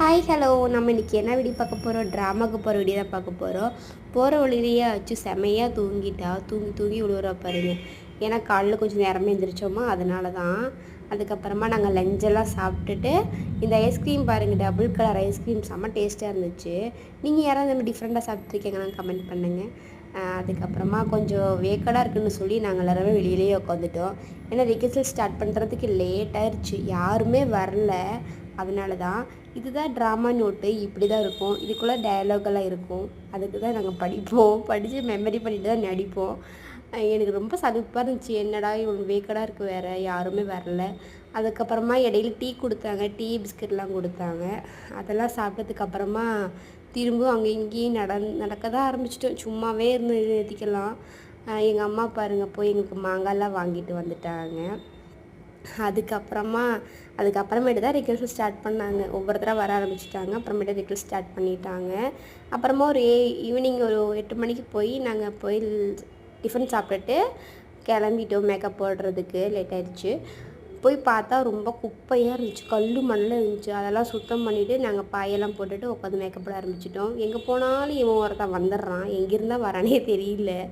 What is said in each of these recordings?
Hi hello நம்ம இன்றைக்கி என்ன வீடியோ பார்க்க போகிறோம் ட்ராமாவுக்கு போகிற வீடியோ தான் பார்க்க போகிறோம் போகிற வழியிலேயே வச்சு செமையாக தூங்கிட்டா தூங்கி தூங்கி விழுவுறா பாருங்க. ஏன்னா காலைல கொஞ்சம் நேரமே எழுந்திரிச்சோமா அதனால தான் அதுக்கப்புறமா நாங்கள் லஞ்செல்லாம் சாப்பிட்டுட்டு இந்த ஐஸ்கிரீம் பாருங்கள் டபுள் கலர் ஐஸ்கிரீம் செம்ம டேஸ்ட்டாக இருந்துச்சு. நீங்கள் யாராவது நம்ம டிஃப்ரெண்ட்டாக சாப்பிட்ருக்கீங்கன்னு கமெண்ட் பண்ணுங்கள் அதுக்கப்புறமா கொஞ்சம் வேக்கடாக இருக்குன்னு சொல்லி நாங்கள் எல்லாருமே வெளியிலேயே உட்காந்துட்டோம் ஏன்னா ரிகர்சல் ஸ்டார்ட் பண்ணுறதுக்கு லேட் ஆயிடுச்சு யாருமே வரல. அதனால தான் இதுதான் ட்ராமா நோட்டு இப்படி தான் இருக்கும். இதுக்குள்ளே டயலாகெல்லாம் இருக்கும். அதுக்கு தான் நாங்கள் படிப்போம். படித்து மெமரி பண்ணிட்டு தான் நடிப்போம். எனக்கு ரொம்ப சலுப்பாக இருந்துச்சு. என்னடா இவங்க வேக்கடாக இருக்குது வேறு? யாருமே வரல. அதுக்கப்புறமா இடையில டீ கொடுத்தாங்க. டீ பிஸ்கட்லாம் கொடுத்தாங்க. அதெல்லாம் சாப்பிட்டதுக்கப்புறமா திரும்பவும் அங்கே இங்கேயும் நட நடக்க தான் ஆரம்பிச்சிட்டோம். சும்மாவே இருந்து நிறுத்திக்கலாம். எங்கள் அம்மா பாருங்க போய் எங்களுக்கு மாங்காய்லாம் வாங்கிட்டு வந்துட்டாங்க. அதுக்கப்புறமா அதுக்கப்புறமேட்டு தான் ரிகர்சல் ஸ்டார்ட் பண்ணாங்க. ஒவ்வொருத்தராக வர ஆரம்பிச்சிட்டாங்க. அப்புறமேட்டு ரிகர்சல் ஸ்டார்ட் பண்ணிட்டாங்க. அப்புறமா ஒரு ஏ ஈவினிங் ஒரு எட்டு மணிக்கு போய் நாங்கள் போய் டிஃபன் சாப்பிட்டுட்டு கிளம்பிட்டோம் மேக்கப் போடுறதுக்கு. லேட் ஆயிடுச்சு. போய் பார்த்தா ரொம்ப குப்பையாக இருந்துச்சு. கல் மண்ணில் இருந்துச்சு. அதெல்லாம் சுத்தம் பண்ணிவிட்டு நாங்கள் பாயெல்லாம் போட்டுட்டு உட்காந்து மேக்கப் போட ஆரம்பிச்சிட்டோம். எங்கே போனாலும் இவன் ஒருத்தன் வந்துடுறான். எங்கேருந்தா வரானே தெரியல.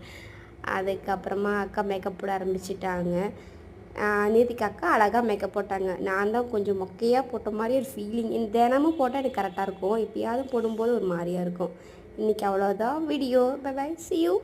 அதுக்கப்புறமா அக்கா மேக்கப் போட ஆரம்பிச்சிட்டாங்க. நேத்திக்கு அக்கா அழகாக மேக்கப் போட்டாங்க. நான் தான் கொஞ்சம் மொக்கையாக போட்ட மாதிரி ஒரு ஃபீலிங் தினமும் போட்டால் எனக்கு கரெக்டாக இருக்கும். எப்பயாவது போடும்போது ஒரு மாதிரியாக இருக்கும். இன்றைக்கி அவ்வளோதான் video bye bye see you